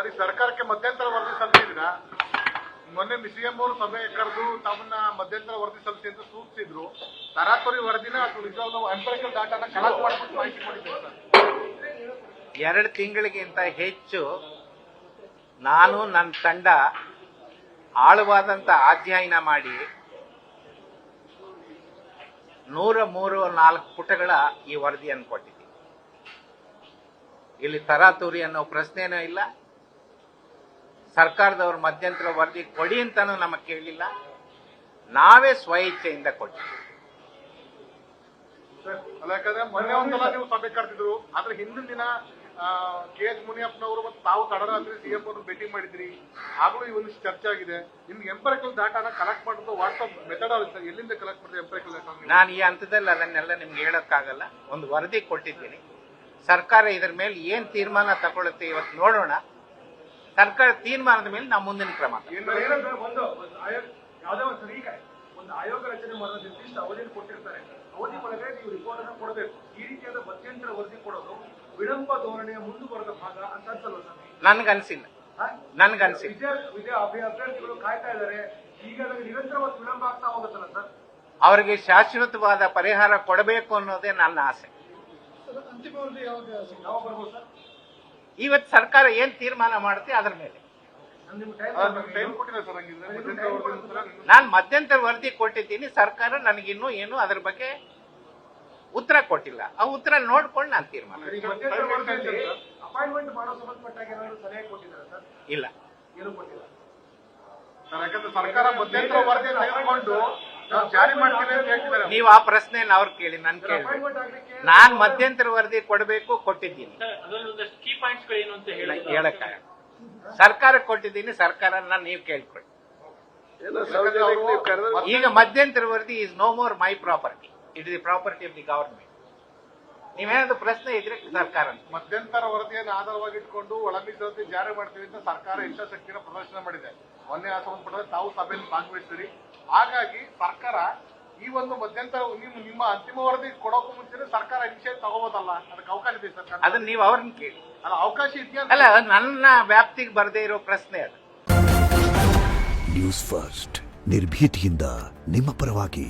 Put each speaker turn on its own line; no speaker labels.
ಸರಿ, ಸರ್ಕಾರಕ್ಕೆ ಮಧ್ಯಂತರ ವರದಿ ಸಲ್ಲಿಸಿದ್ರ? ಮೊನ್ನೆ ಸಿಎಂ ಅವರು ಸಭೆ ಕರೆದು ತಮ್ಮನ್ನ ಮಧ್ಯಂತರ ವರದಿ ಸಲ್ಲಿಸಿ ಅಂತ ಸೂಚಿಸಿದ್ರು. ತರಾತುರಿ ವರದಿನ ಅಥವಾ ನಿಜವಾಗ್ಲೂ ಎಂಪರಿಕಲ್ ಡಾಟಾನ ಕಲೆಕ್ಟ್ ಮಾಡ್ಕೊಂಡು ಮಾಹಿತಿ
ಎರಡು ತಿಂಗಳಿಗಿಂತ ಹೆಚ್ಚು ನಾನು ನನ್ನ ತಂಡ ಆಳವಾದಂತ ಅಧ್ಯಯನ ಮಾಡಿ ನೂರ ಮೂರು ನಾಲ್ಕು ಪುಟಗಳ ಈ ವರದಿಯನ್ನು ಕೊಟ್ಟಿದ್ದೀನಿ. ಇಲ್ಲಿ ತರಾತುರಿ ಅನ್ನೋ ಪ್ರಶ್ನೆನೂ ಇಲ್ಲ ಸರ್ಕಾರದವ್ರ ಮಧ್ಯಂತರ ವರದಿ ಕೊಡಿ ಅಂತಾನು ನಮಗೆ ಕೇಳಲಿಲ್ಲ ನಾವೇ ಸ್ವಇಚ್ಛೆಯಿಂದ ಕೊಟ್ಟಿದ್ದೀವಿ
ಯಾಕಂದ್ರೆ ಮೊನ್ನೆ ಒಂದ್ಸಲ ನೀವು ಸಭೆ ಕರೆದಿದ್ರು ಆದ್ರೆ ಹಿಂದಿನ ದಿನ ಕೆ ಎಚ್ ಮುನಿಯಪ್ಪನವರು ಮತ್ತು ತಾವು ತಡರಾತ್ರಿ ಸಿಎಂ ಅವರು ಭೇಟಿ ಮಾಡಿದ್ರಿ. ಆಗಲೂ ಒಂದಿಷ್ಟು ಚರ್ಚೆ ಆಗಿದೆ. ನಿಮ್ಗೆ ಎಂಪರಿಕಲ್ ಡಾಟಾನ ಕಲೆಕ್ಟ್ ಮಾಡೋದು ವಾಟ್ಸಪ್ ಮೆಥಡ್ ಎಲ್ಲಿಂದ ಕಲೆಕ್ಟ್ ಮಾಡಿದ್ರೆ ಎಂಪರಿಕಲ್ ಡಾಟಾ
ನಾನು ಈ ಹಂತದಲ್ಲಿ ಅದನ್ನೆಲ್ಲ ನಿಮ್ಗೆ ಹೇಳೋಕ್ಕಾಗಲ್ಲ. ಒಂದು ವರದಿ ಕೊಟ್ಟಿದ್ದೀನಿ. ಸರ್ಕಾರ ಇದ್ರ ಮೇಲೆ ಏನ್ ತೀರ್ಮಾನ ತಗೊಳುತ್ತೆ ಇವತ್ತು ನೋಡೋಣ. ಸರ್ಕಾರ ತೀರ್ಮಾನದ ಮೇಲೆ ನಾವು ಮುಂದಿನ ಕ್ರಮ.
ಒಂದು ಆಯೋಗ ರಚನೆ ಮಾಡೋ ನಿರ್ದಿಷ್ಟ ಅವಧಿಯನ್ನು ಕೊಟ್ಟಿರ್ತಾರೆ. ಅವಧಿ ಒಳಗೆ ನೀವು ರಿಪೋರ್ಟ್ ಅನ್ನು ಕೊಡಬೇಕು. ಈ ರೀತಿಯಾದ ಮಧ್ಯಂತರ ವರದಿ ಕೊಡೋದು ವಿಳಂಬ ಧೋರಣೆಯ ಮುಂದುವರೆದ ಭಾಗ ಅಂತ ಅನ್ಸಲ್ವ ಸರ್
ನನ್ಗನ್ಸಿಲ್ಲ? ನನ್ಗನ್ಸಿಲ್ಲ.
ವಿಜಯ ಅಭ್ಯರ್ಥಿಗಳು ಕಾಯ್ತಾ ಇದ್ದಾರೆ. ಈಗ ನಿರಂತರವಾಗಿ ವಿಳಂಬ ಆಗ್ತಾ ಹೋಗುತ್ತಲ್ಲ ಸರ್?
ಅವರಿಗೆ ಶಾಶ್ವತವಾದ ಪರಿಹಾರ ಕೊಡಬೇಕು ಅನ್ನೋದೇ ನನ್ನ ಆಸೆ.
ಅಂತಿಮವಾಗಿ ಯಾವಾಗ ಯಾವಾಗ ಬರ್ಬೋದು ಸರ್?
ಇವತ್ತು ಸರ್ಕಾರ ಏನ್ ತೀರ್ಮಾನ ಮಾಡುತ್ತೆ ಅದ್ರ ಮೇಲೆ. ನಾನು ಮಧ್ಯಂತರ ವರದಿ ಕೊಟ್ಟಿದ್ದೀನಿ ಸರ್ಕಾರ ನನಗಿನ್ನೂ ಏನು ಅದ್ರ ಬಗ್ಗೆ ಉತ್ತರ ಕೊಟ್ಟಿಲ್ಲ. ಆ ಉತ್ತರ ನೋಡ್ಕೊಂಡು ನಾನು ತೀರ್ಮಾನ ಇಲ್ಲ.
ಏನು ಕೊಟ್ಟಿಲ್ಲ.
ಸರ್ ಯಾಕಂದ್ರೆ ಸರ್ಕಾರ ಮಧ್ಯಂತರ ವರದಿ ತೆಗೆದುಕೊಂಡು ನಾವು ಜಾರಿ ಮಾಡ್ತೀವಿ ಅಂತ ಹೇಳ್ತಿದ್ದಾರೆ.
ನೀವು ಆ ಪ್ರಶ್ನೆ ಅವ್ರು ಕೇಳಿ ನನ್ ಕೇಳಿ ನಾನ್ ಮಧ್ಯಂತರ ವರದಿ ಕೊಡಬೇಕು ಕೊಟ್ಟಿದ್ದೀನಿ.
ಹೇಳಕ್ಕ ಒಂದಷ್ಟು ಕೀ ಪಾಯಿಂಟ್ಸ್ ಏನು ಅಂತ ಹೇಳಿ
ಸರ್ಕಾರಕ್ಕೆ ಕೊಟ್ಟಿದ್ದೀನಿ ಸರ್ಕಾರನ ನೀವು ಕೇಳ್ಕೊಳ್ಳಿ. ಈಗ ಮಧ್ಯಂತರ ವರದಿ is no more my property it is the property of the government ನೀವೇನಾದ್ರು ಪ್ರಶ್ನೆ ಇದ್ರೆ ಸರ್ಕಾರ
ಮಧ್ಯಂತರ ವರದಿಯನ್ನು ಆಧಾರವಾಗಿ ಇಟ್ಕೊಂಡು ಒಳ ಜಾರಿ ಮಾಡ್ತೀವಿ ಅಂತ ಸರ್ಕಾರ ಇಚ್ಛಾಶಕ್ತಿನ ಪ್ರದರ್ಶನ ಮಾಡಿದೆ. ಮೊನ್ನೆ ಆ ಸಂಬಂಧಪಟ್ಟರೆ ತಾವು ಸಭೆಯಲ್ಲಿ ಭಾಗವಹಿಸಿರಿ ಹಾಗಾಗಿ ಸರ್ಕಾರ ಈ ಒಂದು ಮಧ್ಯಂತರ ನಿಮ್ಮ ನಿಮ್ಮ ಅಂತಿಮ ವರದಿ ಕೊಡೋಕು ಮುಂಚೆ ಸರ್ಕಾರ ಇನಿಷಿಯೇಟ್ ತಗೋಬೋದಲ್ಲ? ಅದಕ್ಕೆ ಅವಕಾಶ ಇದೆ ಸರ್ಕಾರ.
ಅದನ್ನ ನೀವು ಅವ್ರನ್ನ ಕೇಳಿ.
ಅಲ್ಲ ಅವಕಾಶ ಇದೆಯಾ?
ಅಲ್ಲ ನನ್ನ ವ್ಯಾಪ್ತಿಗೆ ಬರದೇ ಇರೋ ಪ್ರಶ್ನೆ ಅದು.
ನ್ಯೂಸ್ ಫಸ್ಟ್ ನಿರ್ಭೀತಿಯಿಂದ ನಿಮ್ಮ ಪರವಾಗಿ.